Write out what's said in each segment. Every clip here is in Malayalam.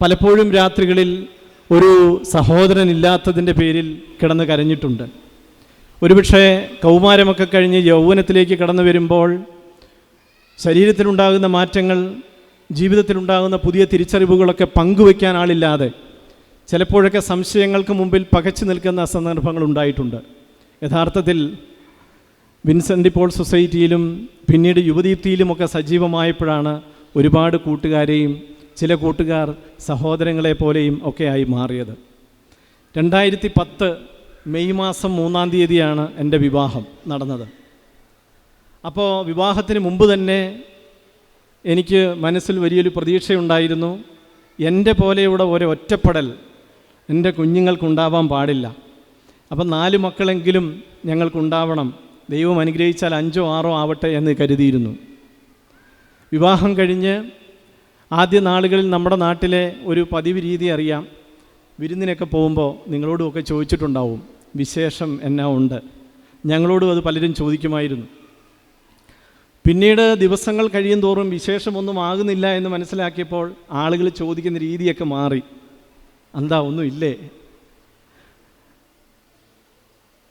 പലപ്പോഴും രാത്രികളിൽ ഒരു സഹോദരൻ ഇല്ലാത്തതിന്റെ പേരിൽ കിടന്ന് കരഞ്ഞിട്ടുണ്ട്. ഒരുപക്ഷെ കൗമാരമൊക്കെ കഴിഞ്ഞ് യൗവനത്തിലേക്ക് കടന്നു വരുമ്പോൾ ശരീരത്തിലുണ്ടാകുന്ന മാറ്റങ്ങൾ ജീവിതത്തിലുണ്ടാകുന്ന പുതിയ തിരിച്ചറിവുകളൊക്കെ പങ്കുവയ്ക്കാൻ ആളില്ലാതെ ചിലപ്പോഴൊക്കെ സംശയങ്ങൾക്ക് മുമ്പിൽ പകച്ചു നിൽക്കുന്ന സന്ദർഭങ്ങൾ ഉണ്ടായിട്ടുണ്ട്. യഥാർത്ഥത്തിൽ വിൻസെന്റ് പോൾ സൊസൈറ്റിയിലും പിന്നീട് യുവദീപ്തിയിലുമൊക്കെ സജീവമായപ്പോഴാണ് ഒരുപാട് കൂട്ടുകാരെയും ചില കൂട്ടുകാർ സഹോദരങ്ങളെ പോലെയും ഒക്കെയായി മാറിയത്. രണ്ടായിരത്തി പത്ത് മെയ് മാസം മൂന്നാം തീയതിയാണ് എന്റെ വിവാഹം നടന്നത്. അപ്പോൾ വിവാഹത്തിന് മുമ്പ് തന്നെ എനിക്ക് മനസ്സിൽ വലിയൊരു പ്രതീക്ഷയുണ്ടായിരുന്നു. എന്റെ പോലെയുള്ള ഒരു ഒറ്റപ്പെടൽ എന്റെ കുഞ്ഞുങ്ങൾക്കുണ്ടാവാൻ പാടില്ല. അപ്പം നാല് മക്കളെങ്കിലും ഞങ്ങൾക്കുണ്ടാവണം. ദൈവം അനുഗ്രഹിച്ചാൽ അഞ്ചോ ആറോ ആവട്ടെ എന്ന് കരുതിയിരുന്നു. വിവാഹം കഴിഞ്ഞ് ആദ്യ നാളുകളിൽ നമ്മുടെ നാട്ടിലെ ഒരു പതിവ് രീതി അറിയാം. വിരുന്നിനൊക്കെ പോകുമ്പോൾ നിങ്ങളോടുമൊക്കെ ചോദിച്ചിട്ടുണ്ടാവും വിശേഷം എന്നാ ഉണ്ട്? ഞങ്ങളോടും അത് പലരും ചോദിക്കുമായിരുന്നു. പിന്നീട് ദിവസങ്ങൾ കഴിയും തോറും വിശേഷമൊന്നും ആകുന്നില്ല എന്ന് മനസ്സിലാക്കിയപ്പോൾ ആളുകൾ ചോദിക്കുന്ന രീതിയൊക്കെ മാറി. എന്താ ഒന്നും ഇല്ലേ?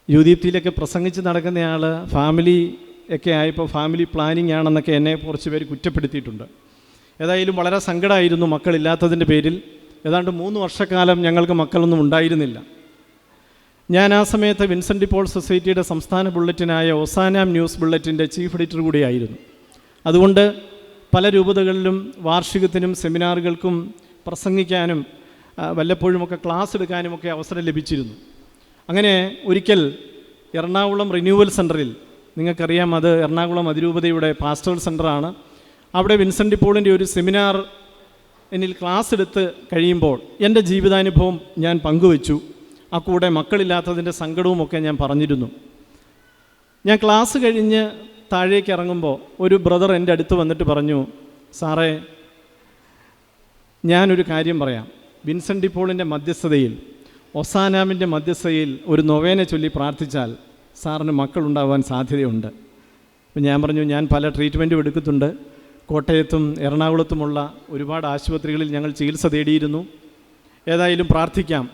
യുദീപ്തിയിലൊക്കെ പ്രസംഗിച്ച് നടക്കുന്നയാൾ ഫാമിലി ഒക്കെ ആയപ്പോൾ ഫാമിലി പ്ലാനിങ് ആണെന്നൊക്കെ എന്നെ കുറച്ച് പേര് കുറ്റപ്പെടുത്തിയിട്ടുണ്ട്. ഏതായാലും വളരെ സങ്കടമായിരുന്നു മക്കളില്ലാത്തതിന്റെ പേരിൽ. ഏതാണ്ട് മൂന്ന് വർഷക്കാലം ഞങ്ങൾക്ക് മക്കളൊന്നും ഉണ്ടായിരുന്നില്ല. ഞാൻ ആ സമയത്ത് വിൻസെന്റ് പോൾ സൊസൈറ്റിയുടെ സംസ്ഥാന ബുള്ളറ്റിനായ ഒസാനാം ന്യൂസ് ബുള്ളറ്റിന്റെ ചീഫ് എഡിറ്റർ കൂടിയായിരുന്നു. അതുകൊണ്ട് പല രൂപതകളിലും വാർഷികത്തിനും സെമിനാറുകൾക്കും പ്രസംഗിക്കാനും വല്ലപ്പോഴുമൊക്കെ ക്ലാസ് എടുക്കാനുമൊക്കെ അവസരം ലഭിച്ചിരുന്നു. അങ്ങനെ ഒരിക്കൽ എറണാകുളം റിന്യൂവൽ സെന്ററിൽ നിങ്ങൾക്കറിയാം അത് എറണാകുളം അതിരൂപതയുടെ പാസ്റ്റൽ സെന്ററാണ് അവിടെ വിൻസെന്റ് പോളിന്റെ ഒരു സെമിനാർ എന്നിൽ ക്ലാസ് എടുത്ത് കഴിയുമ്പോൾ എന്റെ ജീവിതാനുഭവം ഞാൻ പങ്കുവച്ചു. ആ കൂടെ മക്കളില്ലാത്തതിന്റെ സങ്കടവുമൊക്കെ ഞാൻ പറഞ്ഞിരുന്നു. ഞാൻ ക്ലാസ് കഴിഞ്ഞ് താഴേക്ക് ഇറങ്ങുമ്പോൾ ഒരു ബ്രദർ എന്റെ അടുത്ത് വന്നിട്ട് പറഞ്ഞു സാറേ ഞാനൊരു കാര്യം പറയാം. വിൻസെന്റ് പോളിന്റെ മധ്യസ്ഥതയിൽ ഒസാനാമിന്റെ മധ്യസ്ഥതയിൽ ഒരു നൊവേനെ ചൊല്ലി പ്രാർത്ഥിച്ചാൽ സാറിന് മക്കളുണ്ടാവാൻ സാധ്യതയുണ്ട്. അപ്പം ഞാൻ പറഞ്ഞു ഞാൻ പല ട്രീറ്റ്മെന്റും എടുക്കുന്നുണ്ട്. കോട്ടയത്തും എറണാകുളത്തുമുള്ള ഒരുപാട് ആശുപത്രികളിൽ ഞങ്ങൾ ചികിത്സ തേടിയിരുന്നു. ഏതായാലും പ്രാർത്ഥിക്കാം.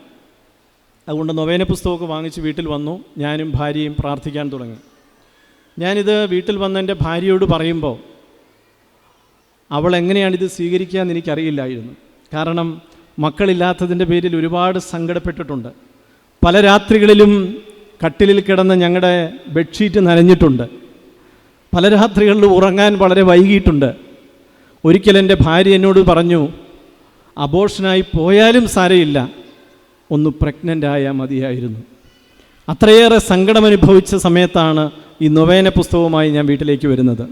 അതുകൊണ്ട് നൊവേന പുസ്തകമൊക്കെ വാങ്ങിച്ച് വീട്ടിൽ വന്നു. ഞാനും ഭാര്യയും പ്രാർത്ഥിക്കാൻ തുടങ്ങി. ഞാനിത് വീട്ടിൽ വന്ന എന്റെ ഭാര്യയോട് പറയുമ്പോൾ അവൾ എങ്ങനെയാണിത് സ്വീകരിക്കുക എന്ന് എനിക്കറിയില്ലായിരുന്നു. കാരണം മക്കളില്ലാത്തതിന്റെ പേരിൽ ഒരുപാട് സങ്കടപ്പെട്ടിട്ടുണ്ട്. പല രാത്രികളിലും കട്ടിലിൽ കിടന്ന് ഞങ്ങളുടെ ബെഡ്ഷീറ്റ് നനഞ്ഞിട്ടുണ്ട്. പല രാത്രികളിൽ ഉറങ്ങാൻ വളരെ വൈകിയിട്ടുണ്ട്. ഒരിക്കൽ എന്റെ ഭാര്യ എന്നോട് പറഞ്ഞു അബോഷനായി പോയാലും സാരയില്ല ഒന്ന് പ്രഗ്നന്റ് ആയാൽ മതിയായിരുന്നു. അത്രയേറെ സങ്കടമനുഭവിച്ച സമയത്താണ് ഈ നൊവേന പുസ്തകവുമായി ഞാൻ വീട്ടിലേക്ക് വരുന്നത്.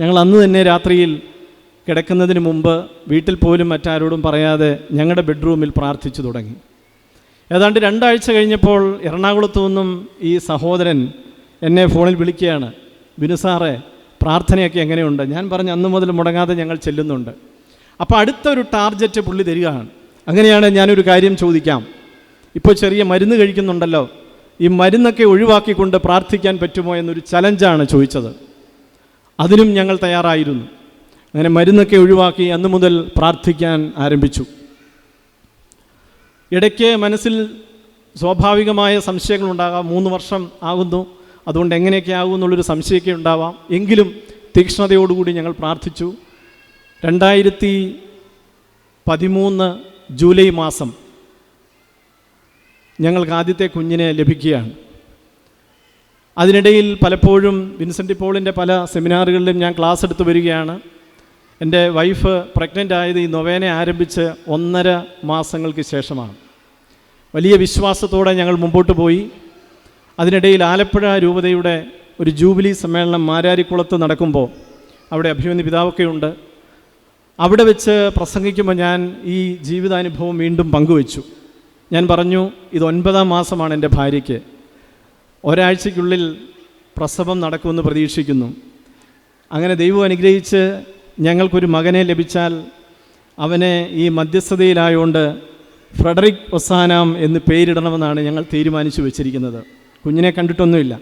ഞങ്ങൾ അന്ന് തന്നെ രാത്രിയിൽ കിടക്കുന്നതിന് മുമ്പ് വീട്ടിൽ പോലും മറ്റാരോടും പറയാതെ ഞങ്ങളുടെ ബെഡ്റൂമിൽ പ്രാർത്ഥിച്ചു തുടങ്ങി. ഏതാണ്ട് രണ്ടാഴ്ച കഴിഞ്ഞപ്പോൾ എറണാകുളത്തു നിന്നും ഈ സഹോദരൻ എന്നെ ഫോണിൽ വിളിക്കുകയാണ്. ബിനു സാറേ പ്രാർത്ഥനയൊക്കെ എങ്ങനെയുണ്ട്? ഞാൻ പറഞ്ഞു അന്ന് മുതൽ മുടങ്ങാതെ ഞങ്ങൾ ചെല്ലുന്നുണ്ട്. അപ്പോൾ അടുത്തൊരു ടാർജറ്റ് പുള്ളി തരികയാണ്. അങ്ങനെയാണ് ഞാനൊരു കാര്യം ചോദിക്കാം. ഇപ്പോൾ ചെറിയ മരുന്ന് കഴിക്കുന്നുണ്ടല്ലോ. ഈ മരുന്നൊക്കെ ഒഴിവാക്കിക്കൊണ്ട് പ്രാർത്ഥിക്കാൻ പറ്റുമോ എന്നൊരു ചലഞ്ചാണ് ചോദിച്ചത്. അതിനും ഞങ്ങൾ തയ്യാറായിരുന്നു. അങ്ങനെ മരുന്നൊക്കെ ഒഴിവാക്കി അന്ന് മുതൽ പ്രാർത്ഥിക്കാൻ ആരംഭിച്ചു. ഇടയ്ക്ക് മനസ്സിൽ സ്വാഭാവികമായ സംശയങ്ങളുണ്ടാകാം. മൂന്ന് വർഷം ആകുന്നു. അതുകൊണ്ട് എങ്ങനെയൊക്കെ ആകും എന്നുള്ളൊരു സംശയമൊക്കെ ഉണ്ടാവാം. എങ്കിലും തീക്ഷ്ണതയോടുകൂടി ഞങ്ങൾ പ്രാർത്ഥിച്ചു. രണ്ടായിരത്തി പതിമൂന്ന് ജൂലൈ മാസം ഞങ്ങൾക്ക് ആദ്യത്തെ കുഞ്ഞിനെ ലഭിക്കുകയാണ്. അതിനിടയിൽ പലപ്പോഴും വിൻസെന്റ് പോളിന്റെ പല സെമിനാറുകളിലും ഞാൻ ക്ലാസ് എടുത്ത് വരികയാണ്. എന്റെ വൈഫ് പ്രഗ്നന്റ് ആയത് ഈ നൊവേനെ ആരംഭിച്ച് ഒന്നര മാസങ്ങൾക്ക് ശേഷമാണ്. വലിയ വിശ്വാസത്തോടെ ഞങ്ങൾ മുമ്പോട്ട് പോയി. അതിനിടയിൽ ആലപ്പുഴ രൂപതയുടെ ഒരു ജൂബിലി സമ്മേളനം മാരാരിക്കുളത്ത് നടക്കുമ്പോൾ അവിടെ അഭിമന്യ പിതാവൊക്കെ ഉണ്ട്. അവിടെ വെച്ച് പ്രസംഗിക്കുമ്പോൾ ഞാൻ ഈ ജീവിതാനുഭവം വീണ്ടും പങ്കുവച്ചു. ഞാൻ പറഞ്ഞു ഇത് ഒൻപതാം മാസമാണ് എന്റെ ഭാര്യയ്ക്ക്. ഒരാഴ്ചയ്ക്കുള്ളിൽ പ്രസവം നടക്കുമെന്ന് പ്രതീക്ഷിക്കുന്നു. അങ്ങനെ ദൈവം അനുഗ്രഹിച്ച് ഞങ്ങൾക്കൊരു മകനെ ലഭിച്ചാൽ അവനെ ഈ മധ്യസ്ഥതയിലായോണ്ട് ഫ്രെഡറിക് ഒസാനാം എന്ന് പേരിടണമെന്നാണ് ഞങ്ങൾ തീരുമാനിച്ചു വെച്ചിരിക്കുന്നത്. കുഞ്ഞിനെ കണ്ടിട്ടൊന്നുമില്ല.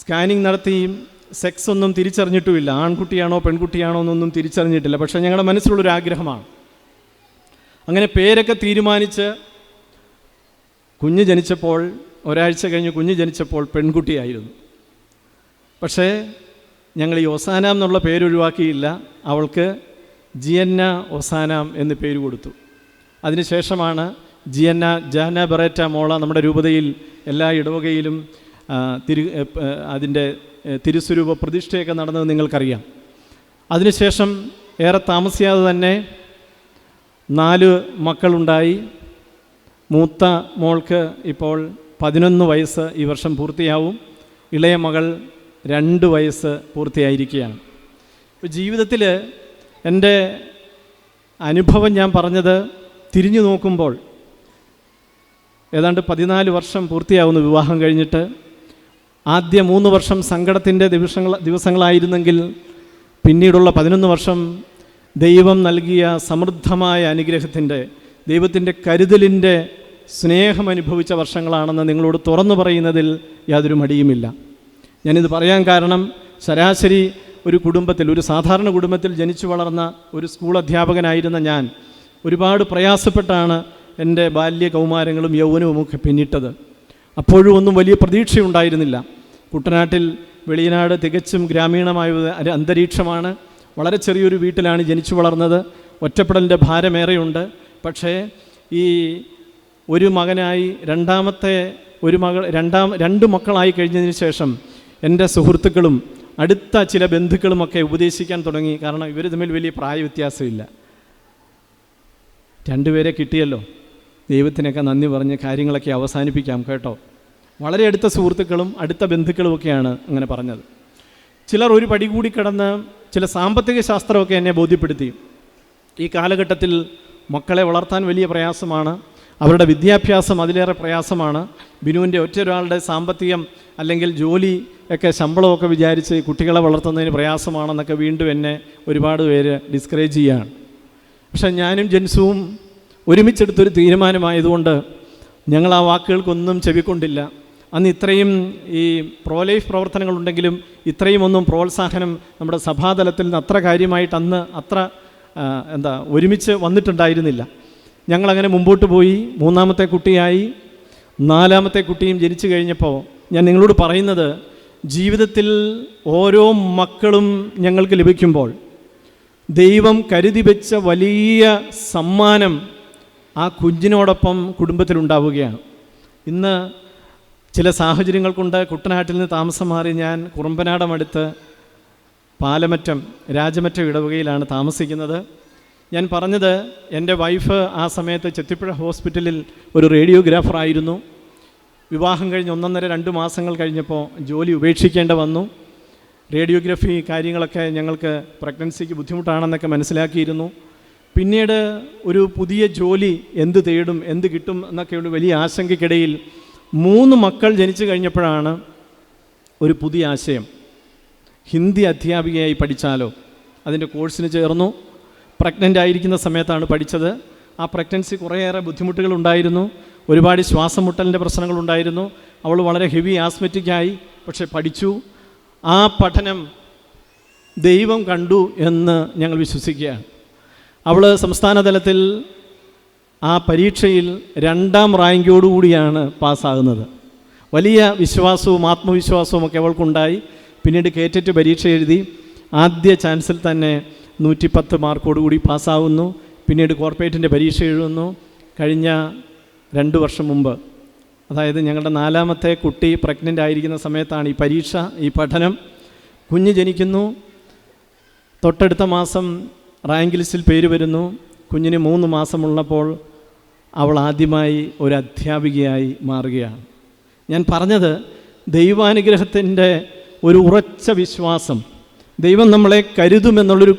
സ്കാനിങ് നടത്തിയും സെക്സ് ഒന്നും തിരിച്ചറിഞ്ഞിട്ടുമില്ല. ആൺകുട്ടിയാണോ പെൺകുട്ടിയാണോ എന്നൊന്നും തിരിച്ചറിഞ്ഞിട്ടില്ല. പക്ഷേ ഞങ്ങളുടെ മനസ്സിലുള്ളൊരു ആഗ്രഹമാണ്. അങ്ങനെ പേരൊക്കെ തീരുമാനിച്ച് കുഞ്ഞ് ജനിച്ചപ്പോൾ ഒരാഴ്ച കഴിഞ്ഞ് കുഞ്ഞ് ജനിച്ചപ്പോൾ പെൺകുട്ടിയായിരുന്നു. പക്ഷേ ഞങ്ങൾ ഈ ഒസാനാം എന്നുള്ള പേരൊഴിവാക്കിയില്ല അവൾക്ക് ജിയന്ന ഒസാനാം എന്ന് പേര് കൊടുത്തു. അതിനുശേഷമാണ് ജിയന്ന ജാന ബെറേറ്റ മോള നമ്മുടെ രൂപതയിൽ എല്ലാ ഇടവകയിലും തിരു അതിന്റെ തിരുസ്വരൂപ പ്രതിഷ്ഠയൊക്കെ നടന്നത് നിങ്ങൾക്കറിയാം. അതിനുശേഷം ഏറെ താമസിയാതെ തന്നെ നാല് മക്കളുണ്ടായി. മൂത്ത മോൾക്ക് ഇപ്പോൾ പതിനൊന്ന് വയസ്സ് ഈ വർഷം പൂർത്തിയാവും. ഇളയ മകൾ രണ്ട് വയസ്സ് പൂർത്തിയായിരിക്കുകയാണ്. ഇപ്പോൾ ജീവിതത്തിൽ എന്റെ അനുഭവം ഞാൻ പറഞ്ഞത് തിരിഞ്ഞു നോക്കുമ്പോൾ ഏതാണ്ട് പതിനാല് വർഷം പൂർത്തിയാവുന്നു വിവാഹം കഴിഞ്ഞിട്ട് ആദ്യ മൂന്ന് വർഷം സങ്കടത്തിന്റെ ദിവസങ്ങൾ ദിവസങ്ങളായിരുന്നെങ്കിൽ പിന്നീടുള്ള പതിനൊന്ന് വർഷം ദൈവം നൽകിയ സമൃദ്ധമായ അനുഗ്രഹത്തിന്റെ ദൈവത്തിന്റെ കരുതലിന്റെ സ്നേഹം അനുഭവിച്ച വർഷങ്ങളാണെന്ന് നിങ്ങളോട് തുറന്നു പറയുന്നതിൽ യാതൊരു മടിയുമില്ല. ഞാനിത് പറയാൻ കാരണം ശരാശരി ഒരു കുടുംബത്തിൽ ഒരു സാധാരണ കുടുംബത്തിൽ ജനിച്ചു വളർന്ന ഒരു സ്കൂൾ അധ്യാപകനായിരുന്ന ഞാൻ ഒരുപാട് പ്രയാസപ്പെട്ടാണ് എന്റെ ബാല്യ കൗമാരങ്ങളും യൗവനവും ഒക്കെ പിന്നിട്ടത്. അപ്പോഴും ഒന്നും വലിയ പ്രതീക്ഷയുണ്ടായിരുന്നില്ല. കുട്ടനാട്ടിൽ വെളിയനാട് തികച്ചും ഗ്രാമീണമായ അന്തരീക്ഷമാണ്. വളരെ ചെറിയൊരു വീട്ടിലാണ് ജനിച്ചു വളർന്നത്. ഒറ്റപ്പെടലിന്റെ ഭാരമേറെയുണ്ട്. പക്ഷേ ഈ ഒരു മകനായി രണ്ടാമത്തെ ഒരു മകൾ രണ്ടാം രണ്ട് മക്കളായി കഴിഞ്ഞതിന് ശേഷം എന്റെ സുഹൃത്തുക്കളും അടുത്ത ചില ബന്ധുക്കളുമൊക്കെ ഉപദേശിക്കാൻ തുടങ്ങി. കാരണം ഇവർ തമ്മിൽ വലിയ പ്രായ വ്യത്യാസമില്ല രണ്ടുപേരെ കിട്ടിയല്ലോ. ദൈവത്തിനൊക്കെ നന്ദി പറഞ്ഞ് കാര്യങ്ങളൊക്കെ അവസാനിപ്പിക്കാം കേട്ടോ. വളരെ അടുത്ത സുഹൃത്തുക്കളും അടുത്ത ബന്ധുക്കളുമൊക്കെയാണ് അങ്ങനെ പറഞ്ഞത്. ചിലർ ഒരു പടി കൂടി കിടന്ന് ചില സാമ്പത്തിക ശാസ്ത്രമൊക്കെ എന്നെ ബോധ്യപ്പെടുത്തി. ഈ കാലഘട്ടത്തിൽ മക്കളെ വളർത്താൻ വലിയ പ്രയാസമാണ്. അവരുടെ വിദ്യാഭ്യാസം അതിലേറെ പ്രയാസമാണ്. ബിനുവിന്റെ ഒറ്റ ഒരാളുടെ സാമ്പത്തികം അല്ലെങ്കിൽ ജോലി ഒക്കെ ശമ്പളമൊക്കെ വിചാരിച്ച് കുട്ടികളെ വളർത്തുന്നതിന് പ്രയാസമാണെന്നൊക്കെ വീണ്ടും എന്നെ ഒരുപാട് പേര് ഡിസ്കറേജ് ചെയ്യുകയാണ് പക്ഷേ ഞാനും ജെൻസുവും ഒരുമിച്ചെടുത്തൊരു തീരുമാനമായതുകൊണ്ട് ഞങ്ങൾ ആ വാക്കുകൾക്കൊന്നും ചെവിക്കൊണ്ടില്ല. അന്ന് ഇത്രയും ഈ പ്രോലൈഫ് പ്രവർത്തനങ്ങളുണ്ടെങ്കിലും ഇത്രയും ഒന്നും പ്രോത്സാഹനം നമ്മുടെ സഭാതലത്തിൽ നിന്ന് അത്ര കാര്യമായിട്ട് അന്ന് അത്ര എന്താ ഒരുമിച്ച് വന്നിട്ടുണ്ടായിരുന്നില്ല. ഞങ്ങളങ്ങനെ മുമ്പോട്ട് പോയി മൂന്നാമത്തെ കുട്ടിയായി നാലാമത്തെ കുട്ടിയും ജനിച്ചു കഴിഞ്ഞപ്പോൾ ഞാൻ നിങ്ങളോട് പറയുന്നത് ജീവിതത്തിൽ ഓരോ മക്കളും ഞങ്ങൾക്ക് ലഭിക്കുമ്പോൾ ദൈവം കരുതി വെച്ച വലിയ സമ്മാനം ആ കുഞ്ഞിനോടൊപ്പം കുടുംബത്തിലുണ്ടാവുകയാണ്. ഇന്ന് ചില സാഹചര്യങ്ങൾ കൊണ്ട് കുട്ടനാട്ടിൽ നിന്ന് താമസം മാറി ഞാൻ കുറുമ്പനാടം അടുത്ത് പാലമറ്റം രാജമറ്റം ഇടവകയിലാണ് താമസിക്കുന്നത്. ഞാൻ പറഞ്ഞത് എന്റെ വൈഫ് ആ സമയത്ത് ചെത്തിപ്പുഴ ഹോസ്പിറ്റലിൽ ഒരു റേഡിയോഗ്രാഫർ ആയിരുന്നു. വിവാഹം കഴിഞ്ഞ് ഒന്നൊന്നര രണ്ട് മാസങ്ങൾ കഴിഞ്ഞപ്പോൾ ജോലി ഉപേക്ഷിക്കേണ്ട വന്നു. റേഡിയോഗ്രഫി കാര്യങ്ങളൊക്കെ ഞങ്ങൾക്ക് പ്രഗ്നൻസിക്ക് ബുദ്ധിമുട്ടാണെന്നൊക്കെ മനസ്സിലാക്കിയിരുന്നു. പിന്നീട് ഒരു പുതിയ ജോലി എന്ത് തേടും എന്ത് കിട്ടും എന്നൊക്കെയുള്ള വലിയ ആശങ്കയ്ക്കിടയിൽ മൂന്ന് മക്കൾ ജനിച്ചു കഴിഞ്ഞപ്പോഴാണ് ഒരു പുതിയ ആശയം. ഹിന്ദി അധ്യാപികയായി പഠിച്ചാലോ? അതിന്റെ കോഴ്സിന് ചേർന്നു. പ്രഗ്നന്റ് ആയിരിക്കുന്ന സമയത്താണ് പഠിച്ചത്. ആ പ്രഗ്നൻസി കുറേയേറെ ബുദ്ധിമുട്ടുകൾ ഉണ്ടായിരുന്നു ഒരുപാട് ശ്വാസം മുട്ടലിന്റെ പ്രശ്നങ്ങളുണ്ടായിരുന്നു. അവൾ വളരെ ഹെവി ആസ്മറ്റിക്കായി പക്ഷെ പഠിച്ചു. ആ പഠനം ദൈവം കണ്ടു എന്ന് ഞങ്ങൾ വിശ്വസിക്കുകയാണ്. അവൾ സംസ്ഥാന തലത്തിൽ ആ പരീക്ഷയിൽ രണ്ടാം റാങ്കോടുകൂടിയാണ് പാസ്സാകുന്നത്. വലിയ വിശ്വാസവും ആത്മവിശ്വാസവും ഒക്കെ അവൾക്കുണ്ടായി. പിന്നീട് കേറ്ററ്റ് പരീക്ഷ എഴുതി ആദ്യ ചാൻസിൽ തന്നെ നൂറ്റിപ്പത്ത് മാർക്കോടുകൂടി പാസ്സാവുന്നു. പിന്നീട് കോർപ്പറേറ്റിന്റെ പരീക്ഷ എഴുതുന്നു. കഴിഞ്ഞ രണ്ട് വർഷം മുമ്പ്. അതായത് ഞങ്ങളുടെ നാലാമത്തെ കുട്ടി പ്രഗ്നന്റ് ആയിരിക്കുന്ന സമയത്താണ് ഈ പരീക്ഷ ഈ പഠനം. കുഞ്ഞ് ജനിക്കുന്നു. തൊട്ടടുത്ത മാസം റാങ്ക് ലിസ്റ്റിൽ പേര് വരുന്നു. കുഞ്ഞിന് മൂന്ന് മാസമുള്ളപ്പോൾ അവൾ ആദ്യമായി ഒരു അധ്യാപികയായി മാറുകയാണ്. ഞാൻ പറഞ്ഞത് ദൈവാനുഗ്രഹത്തിന്റെ ഒരു ഉറച്ച വിശ്വാസം. ദൈവം നമ്മളെ കരുതുമെന്നുള്ളൊരു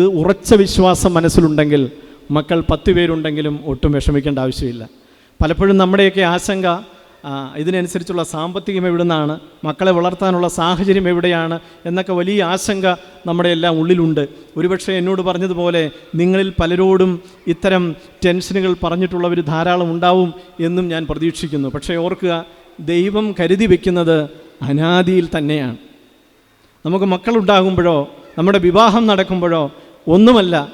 ഉറച്ച വിശ്വാസം മനസ്സിലുണ്ടെങ്കിൽ മക്കൾ പത്ത് പേരുണ്ടെങ്കിലും ഒട്ടും വിഷമിക്കേണ്ട ആവശ്യമില്ല. പലപ്പോഴും നമ്മുടെയൊക്കെ ആശങ്ക ഇതിനനുസരിച്ചുള്ള സാമ്പത്തികം എവിടെ നിന്നാണ് മക്കളെ വളർത്താനുള്ള സാഹചര്യം എവിടെയാണ്? എന്നൊക്കെ വലിയ ആശങ്ക നമ്മുടെ എല്ലാം ഉള്ളിലുണ്ട്. ഒരുപക്ഷെ എന്നോട് പറഞ്ഞതുപോലെ നിങ്ങളിൽ പലരോടും ഇത്തരം ടെൻഷനുകൾ പറഞ്ഞിട്ടുള്ളവർ ധാരാളം ഉണ്ടാവും എന്നും ഞാൻ പ്രതീക്ഷിക്കുന്നു. പക്ഷേ ഓർക്കുക ദൈവം കരുതി വയ്ക്കുന്നത് അനാദിയിൽ തന്നെയാണ്. നമുക്ക് മക്കളുണ്ടാകുമ്പോഴോ നമ്മുടെ വിവാഹം നടക്കുമ്പോഴോ ഒന്നുമല്ല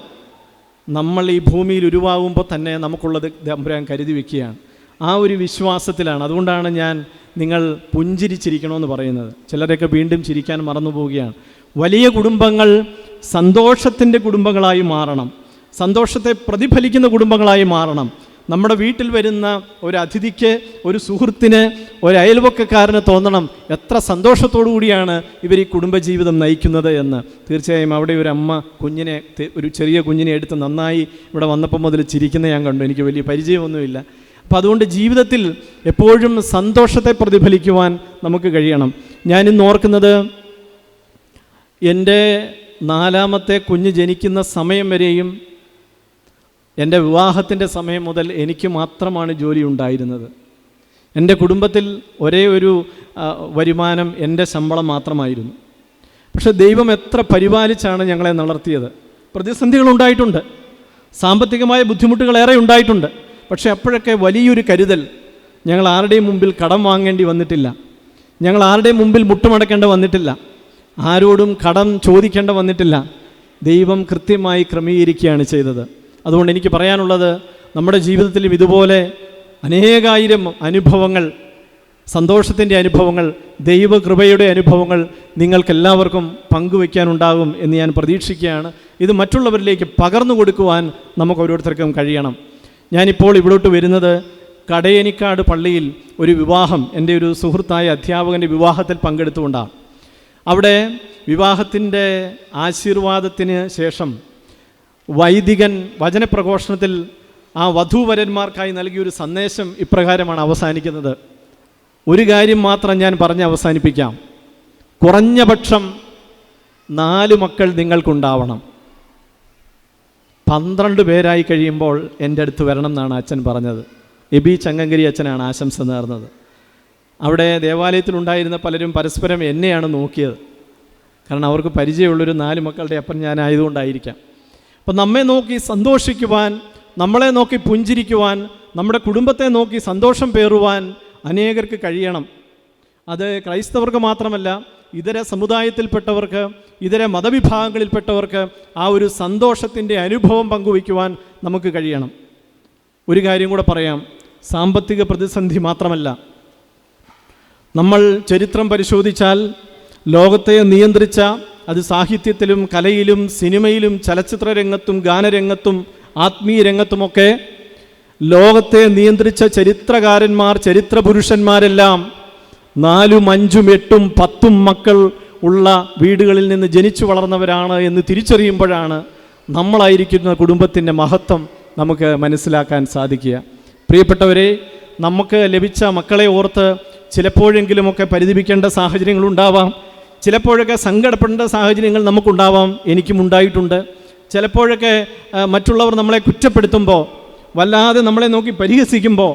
നമ്മൾ ഈ ഭൂമിയിൽ ഉരുവാകുമ്പോൾ തന്നെ നമുക്കുള്ളത് ദമ്പരാൻ കരുതി വയ്ക്കുകയാണ് ആ ഒരു വിശ്വാസത്തിലാണ്. അതുകൊണ്ടാണ് ഞാൻ നിങ്ങൾ പുഞ്ചിരിച്ചിരിക്കണമെന്ന് പറയുന്നത്. ചിലരൊക്കെ വീണ്ടും ചിരിക്കാൻ മറന്നു പോവുകയാണ്. വലിയ കുടുംബങ്ങൾ സന്തോഷത്തിന്റെ കുടുംബങ്ങളായി മാറണം. സന്തോഷത്തെ പ്രതിഫലിക്കുന്ന കുടുംബങ്ങളായി മാറണം. നമ്മുടെ വീട്ടിൽ വരുന്ന ഒരു അതിഥിക്ക് ഒരു സുഹൃത്തിന് ഒരു അയൽവക്കക്കാരന് തോന്നണം എത്ര സന്തോഷത്തോടു കൂടിയാണ് ഇവർ ഈ കുടുംബജീവിതം നയിക്കുന്നത് എന്ന്. തീർച്ചയായും അവിടെ ഒരു അമ്മ കുഞ്ഞിനെ ഒരു ചെറിയ കുഞ്ഞിനെ എടുത്ത് നന്നായി ഇവിടെ വന്നപ്പം മുതൽ ചിരിക്കുന്ന ഞാൻ കണ്ടു. എനിക്ക് വലിയ പരിചയമൊന്നുമില്ല. അപ്പോൾ അതുകൊണ്ട് ജീവിതത്തിൽ എപ്പോഴും സന്തോഷത്തെ പ്രതിഫലിക്കുവാൻ നമുക്ക് കഴിയണം. ഞാനിന്ന് ഓർക്കുന്നത് എന്റെ നാലാമത്തെ കുഞ്ഞ് ജനിക്കുന്ന സമയം വരെയും എന്റെ വിവാഹത്തിന്റെ സമയം മുതൽ എനിക്ക് മാത്രമാണ് ജോലി ഉണ്ടായിരുന്നത്. എന്റെ കുടുംബത്തിൽ ഒരേ ഒരു വരുമാനം എന്റെ ശമ്പളം മാത്രമായിരുന്നു. പക്ഷെ ദൈവം എത്ര പരിപാലിച്ചാണ് ഞങ്ങളെ വളർത്തിയത് പ്രതിസന്ധികൾ ഉണ്ടായിട്ടുണ്ട്. സാമ്പത്തികമായ ബുദ്ധിമുട്ടുകൾ ഏറെ ഉണ്ടായിട്ടുണ്ട്. പക്ഷേ അപ്പോഴൊക്കെ വലിയൊരു കരുതൽ. ഞങ്ങൾ ആരുടെയും മുമ്പിൽ കടം വാങ്ങേണ്ടി വന്നിട്ടില്ല. ഞങ്ങൾ ആരുടെയും മുമ്പിൽ മുട്ടുമടക്കേണ്ട വന്നിട്ടില്ല. ആരോടും കടം ചോദിക്കേണ്ട വന്നിട്ടില്ല. ദൈവം കൃത്യമായി ക്രമീകരിക്കുകയാണ് ചെയ്തത്. അതുകൊണ്ട് എനിക്ക് പറയാനുള്ളത് നമ്മുടെ ജീവിതത്തിലും ഇതുപോലെ അനേകായിരം അനുഭവങ്ങൾ സന്തോഷത്തിന്റെ അനുഭവങ്ങൾ ദൈവകൃപയുടെ അനുഭവങ്ങൾ നിങ്ങൾക്കെല്ലാവർക്കും പങ്കുവയ്ക്കാനുണ്ടാകും എന്ന് ഞാൻ പ്രതീക്ഷിക്കുകയാണ്. ഇത് മറ്റുള്ളവരിലേക്ക് പകർന്നു കൊടുക്കുവാൻ നമുക്ക് ഓരോരുത്തർക്കും കഴിയണം. ഞാനിപ്പോൾ ഇവിടോട്ട് വരുന്നത് കടയനിക്കാട് പള്ളിയിൽ ഒരു വിവാഹം എന്റെ ഒരു സുഹൃത്തായ അധ്യാപകന്റെ വിവാഹത്തിൽ പങ്കെടുത്തുകൊണ്ടാണ്. അവിടെ വിവാഹത്തിന്റെ ആശീർവാദത്തിന് ശേഷം വൈദികൻ വചനപ്രഘോഷണത്തിൽ ആ വധൂവരന്മാർക്കായി നൽകിയൊരു സന്ദേശം ഇപ്രകാരമാണ് അവസാനിക്കുന്നത്. ഒരു കാര്യം മാത്രം ഞാൻ പറഞ്ഞ് അവസാനിപ്പിക്കാം. കുറഞ്ഞപക്ഷം നാല് മക്കൾ നിങ്ങൾക്കുണ്ടാവണം. പന്ത്രണ്ട് പേരായി കഴിയുമ്പോൾ എന്റെ അടുത്ത് വരണം എന്നാണ് അച്ഛൻ പറഞ്ഞത്. എബി ചങ്ങങ്കരി അച്ഛനാണ് ആശംസ നേർന്നത്. അവിടെ ദേവാലയത്തിലുണ്ടായിരുന്ന പലരും പരസ്പരം എന്നെയാണ് നോക്കിയത്. കാരണം അവർക്ക് പരിചയമുള്ളൊരു നാല് മക്കളുടെ അപ്പൻ ഞാനായതുകൊണ്ടായിരിക്കാം. അപ്പം നമ്മെ നോക്കി സന്തോഷിക്കുവാൻ നമ്മളെ നോക്കി പുഞ്ചിരിക്കുവാൻ നമ്മുടെ കുടുംബത്തെ നോക്കി സന്തോഷം പേറുവാൻ അനേകർക്ക് കഴിയണം. അത് ക്രൈസ്തവർക്ക് മാത്രമല്ല ഇതര സമുദായത്തിൽപ്പെട്ടവർക്ക് ഇതര മതവിഭാഗങ്ങളിൽപ്പെട്ടവർക്ക് ആ ഒരു സന്തോഷത്തിന്റെ അനുഭവം പങ്കുവയ്ക്കുവാൻ നമുക്ക് കഴിയണം. ഒരു കാര്യം കൂടെ പറയാം. സാമ്പത്തിക പ്രതിസന്ധി മാത്രമല്ല. നമ്മൾ ചരിത്രം പരിശോധിച്ചാൽ ലോകത്തെ നിയന്ത്രിച്ച അത് സാഹിത്യത്തിലും കലയിലും സിനിമയിലും ചലച്ചിത്ര രംഗത്തും ഗാനരംഗത്തും ആത്മീയ രംഗത്തുമൊക്കെ ലോകത്തെ നിയന്ത്രിച്ച ചരിത്രകാരന്മാർ ചരിത്ര പുരുഷന്മാരെല്ലാം നാലും അഞ്ചും എട്ടും പത്തും മക്കൾ ഉള്ള വീടുകളിൽ നിന്ന് ജനിച്ചു വളർന്നവരാണ് എന്ന് തിരിച്ചറിയുമ്പോഴാണ് നമ്മളായിരിക്കുന്ന കുടുംബത്തിന്റെ മഹത്വം നമുക്ക് മനസ്സിലാക്കാൻ സാധിക്കുക. പ്രിയപ്പെട്ടവരെ നമുക്ക് ലഭിച്ച മക്കളെ ഓർത്ത് ചിലപ്പോഴെങ്കിലുമൊക്കെ സാഹചര്യങ്ങൾ സാഹചര്യങ്ങളുണ്ടാവാം ചിലപ്പോഴൊക്കെ സങ്കടപ്പെടേണ്ട സാഹചര്യങ്ങൾ നമുക്കുണ്ടാവാം. എനിക്കും ഉണ്ടായിട്ടുണ്ട്. ചിലപ്പോഴൊക്കെ മറ്റുള്ളവർ നമ്മളെ കുറ്റപ്പെടുത്തുമ്പോൾ വല്ലാതെ നമ്മളെ നോക്കി പരിഹസിക്കുമ്പോൾ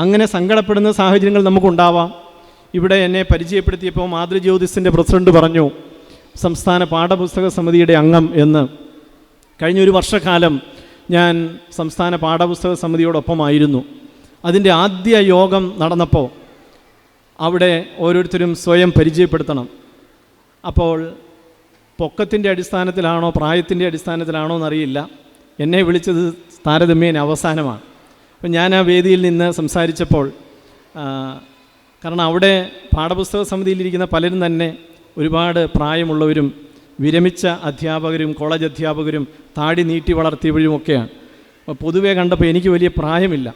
അങ്ങനെ സങ്കടപ്പെടുന്ന സാഹചര്യങ്ങൾ നമുക്കുണ്ടാവാം. ഇവിടെ എന്നെ പരിചയപ്പെടുത്തിയപ്പോൾ മാതൃജ്യോതിസിന്റെ പ്രസിഡന്റ് പറഞ്ഞു സംസ്ഥാന പാഠപുസ്തക സമിതിയുടെ അംഗം എന്ന്. കഴിഞ്ഞൊരു വർഷക്കാലം ഞാൻ സംസ്ഥാന പാഠപുസ്തക സമിതിയോടൊപ്പമായിരുന്നു. അതിന്റെ ആദ്യ യോഗം നടന്നപ്പോൾ അവിടെ ഓരോരുത്തരും സ്വയം പരിചയപ്പെടുത്തണം. അപ്പോൾ പൊക്കത്തിന്റെ അടിസ്ഥാനത്തിലാണോ പ്രായത്തിന്റെ അടിസ്ഥാനത്തിലാണോ എന്നറിയില്ല. എന്നെ വിളിച്ചത് താരതമ്യേന അവസാനമാണ്. അപ്പം ഞാൻ ആ വേദിയിൽ നിന്ന് സംസാരിച്ചപ്പോൾ കാരണം അവിടെ പാഠപുസ്തക സമിതിയിലിരിക്കുന്ന പലരും തന്നെ ഒരുപാട് പ്രായമുള്ളവരും വിരമിച്ച അധ്യാപകരും കോളേജ് അധ്യാപകരും താടി നീട്ടി വളർത്തിയവരുമൊക്കെയാണ് അപ്പോൾ പൊതുവേ കണ്ടപ്പോൾ എനിക്ക് വലിയ പ്രായമില്ല.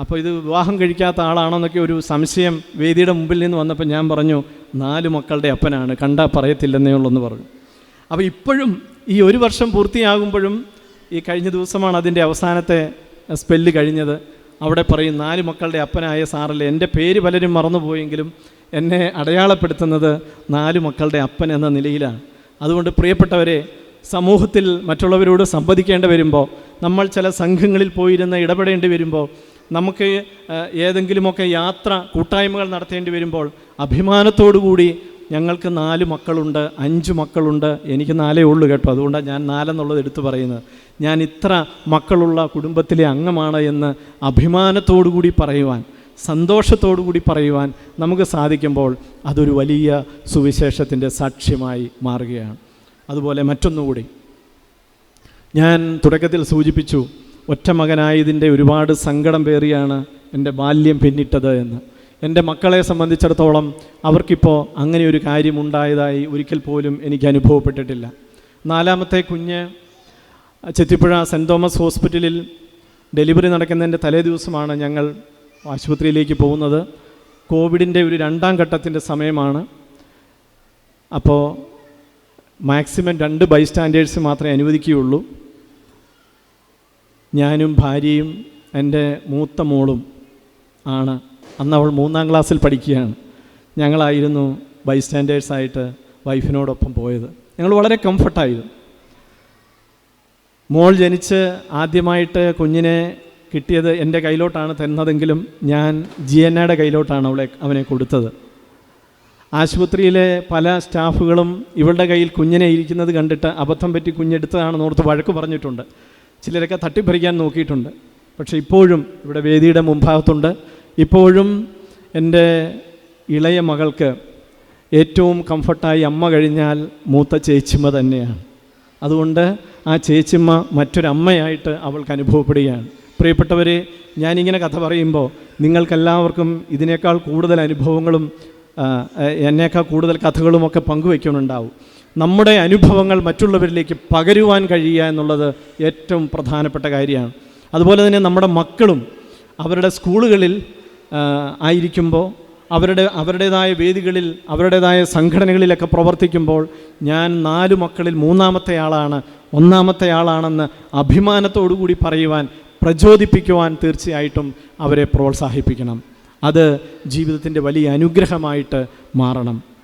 അപ്പോൾ ഇത് വിവാഹം കഴിക്കാത്ത ആളാണെന്നൊക്കെ ഒരു സംശയം വേദിയുടെ മുമ്പിൽ നിന്ന് വന്നപ്പോൾ ഞാൻ പറഞ്ഞു നാല് മക്കളുടെ അപ്പനാണ് കണ്ടാൽ പറയത്തില്ലെന്നേ ഉള്ളെന്ന് പറഞ്ഞു. അപ്പോൾ ഇപ്പോഴും ഈ ഒരു വർഷം പൂർത്തിയാകുമ്പോഴും ഈ കഴിഞ്ഞ ദിവസമാണ് അതിന്റെ അവസാനത്തെ സ്പെല്ല് കഴിഞ്ഞത്. അവിടെ പറയും നാല് മക്കളുടെ അപ്പനായ സാറല്ലേ എന്റെ പേര് പലരും മറന്നുപോയെങ്കിലും എന്നെ അടയാളപ്പെടുത്തുന്നത് നാല് മക്കളുടെ അപ്പൻ എന്ന നിലയിലാണ്. അതുകൊണ്ട് പ്രിയപ്പെട്ടവരെ സമൂഹത്തിൽ മറ്റുള്ളവരോട് സംവദിക്കേണ്ടി വരുമ്പോൾ നമ്മൾ ചില സംഘങ്ങളിൽ പോയിരുന്ന് ഇടപെടേണ്ടി വരുമ്പോൾ നമുക്ക് ഏതെങ്കിലുമൊക്കെ യാത്ര കൂട്ടായ്മകൾ നടത്തേണ്ടി വരുമ്പോൾ അഭിമാനത്തോടു കൂടി ഞങ്ങൾക്ക് നാല് മക്കളുണ്ട് അഞ്ച് മക്കളുണ്ട് എനിക്ക് നാലേ ഉള്ളൂ കേട്ടോ. അതുകൊണ്ടാണ് ഞാൻ നാലെന്നുള്ളത് എടുത്തു പറയുന്നത്. ഞാൻ ഇത്ര മക്കളുള്ള കുടുംബത്തിലെ അംഗമാണ് എന്ന് അഭിമാനത്തോടു കൂടി പറയുവാൻ സന്തോഷത്തോടു കൂടി പറയുവാൻ നമുക്ക് സാധിക്കുമ്പോൾ അതൊരു വലിയ സുവിശേഷത്തിന്റെ സാക്ഷ്യമായി മാറുകയാണ്. അതുപോലെ മറ്റൊന്നുകൂടി ഞാൻ തുടക്കത്തിൽ സൂചിപ്പിച്ചു ഒറ്റ മകനായതിന്റെ ഒരുപാട് സങ്കടം പേറിയാണ് എന്റെ ബാല്യം പിന്നിട്ടത് എന്ന്. എന്റെ മക്കളെ സംബന്ധിച്ചിടത്തോളം അവർക്കിപ്പോൾ അങ്ങനെ ഒരു കാര്യമുണ്ടായതായി ഒരിക്കൽ പോലും എനിക്ക് അനുഭവപ്പെട്ടിട്ടില്ല. നാലാമത്തെ കുഞ്ഞ് ചെത്തിപ്പുഴ സെന്റ് തോമസ് ഹോസ്പിറ്റലിൽ ഡെലിവറി നടക്കുന്നതിന്റെ തലേ ദിവസമാണ് ഞങ്ങൾ ആശുപത്രിയിലേക്ക് പോകുന്നത്. കോവിഡിന്റെ ഒരു രണ്ടാം ഘട്ടത്തിന്റെ സമയമാണ്. അപ്പോൾ മാക്സിമം രണ്ട് ബൈസ്റ്റാൻഡേഴ്സ് മാത്രമേ അനുവദിക്കുകയുള്ളൂ. ഞാനും ഭാര്യയും എന്റെ മൂത്ത മോളും ആണ് അന്ന് അവൾ മൂന്നാം ക്ലാസ്സിൽ പഠിക്കുകയാണ്. ഞങ്ങളായിരുന്നു ബൈസ്റ്റാൻഡേഴ്സായിട്ട് വൈഫിനോടൊപ്പം പോയത്. ഞങ്ങൾ വളരെ കംഫർട്ടായിരുന്നു മോൾ ജനിച്ച് ആദ്യമായിട്ട് കുഞ്ഞിനെ കിട്ടിയത് എന്റെ കയ്യിലോട്ടാണ് തന്നതെങ്കിലും ഞാൻ ജി എൻ എയുടെ കയ്യിലോട്ടാണ് അവളെ അവനെ കൊടുത്തത്. ആശുപത്രിയിലെ പല സ്റ്റാഫുകളും ഇവളുടെ കയ്യിൽ കുഞ്ഞിനെ ഇരിക്കുന്നത് കണ്ടിട്ട് അബദ്ധം പറ്റി കുഞ്ഞെടുത്തതാണെന്ന് ഓർത്ത് വഴക്ക് പറഞ്ഞിട്ടുണ്ട്. ചിലരൊക്കെ തട്ടിപ്പറിക്കാൻ നോക്കിയിട്ടുണ്ട്. പക്ഷേ ഇപ്പോഴും ഇവിടെ വേദിയുടെ മുൻഭാഗത്തുണ്ട്. ഇപ്പോഴും എന്റെ ഇളയ മകൾക്ക് ഏറ്റവും കംഫർട്ടായി അമ്മ കഴിഞ്ഞാൽ മൂത്ത ചേച്ചിമ്മ തന്നെയാണ്. അതുകൊണ്ട് ആ ചേച്ചിമ്മ മറ്റൊരമ്മയായിട്ട് അവൾക്ക് അനുഭവപ്പെടുകയാണ്. പ്രിയപ്പെട്ടവരെ ഞാനിങ്ങനെ കഥ പറയുമ്പോൾ നിങ്ങൾക്കെല്ലാവർക്കും ഇതിനേക്കാൾ കൂടുതൽ അനുഭവങ്ങളും എന്നേക്കാൾ കൂടുതൽ കഥകളുമൊക്കെ പങ്കുവയ്ക്കുന്നുണ്ടാവും. നമ്മുടെ അനുഭവങ്ങൾ മറ്റുള്ളവരിലേക്ക് പകരുവാൻ കഴിയുക എന്നുള്ളത് ഏറ്റവും പ്രധാനപ്പെട്ട കാര്യമാണ്. അതുപോലെ തന്നെ നമ്മുടെ മക്കളും അവരുടെ സ്കൂളുകളിൽ ആയിരിക്കുമ്പോൾ അവരുടെ അവരുടേതായ വേദികളിൽ അവരുടേതായ സംഘടനകളിലൊക്കെ പ്രവർത്തിക്കുമ്പോൾ ഞാൻ നാല് മക്കളിൽ മൂന്നാമത്തെ ആളാണ് ഒന്നാമത്തെ ആളാണെന്ന് അഭിമാനത്തോടു കൂടി പറയുവാൻ പ്രചോദിപ്പിക്കുവാൻ തീർച്ചയായിട്ടും അവരെ പ്രോത്സാഹിപ്പിക്കണം. അത് ജീവിതത്തിന്റെ വലിയ അനുഗ്രഹമായിട്ട് മാറണം.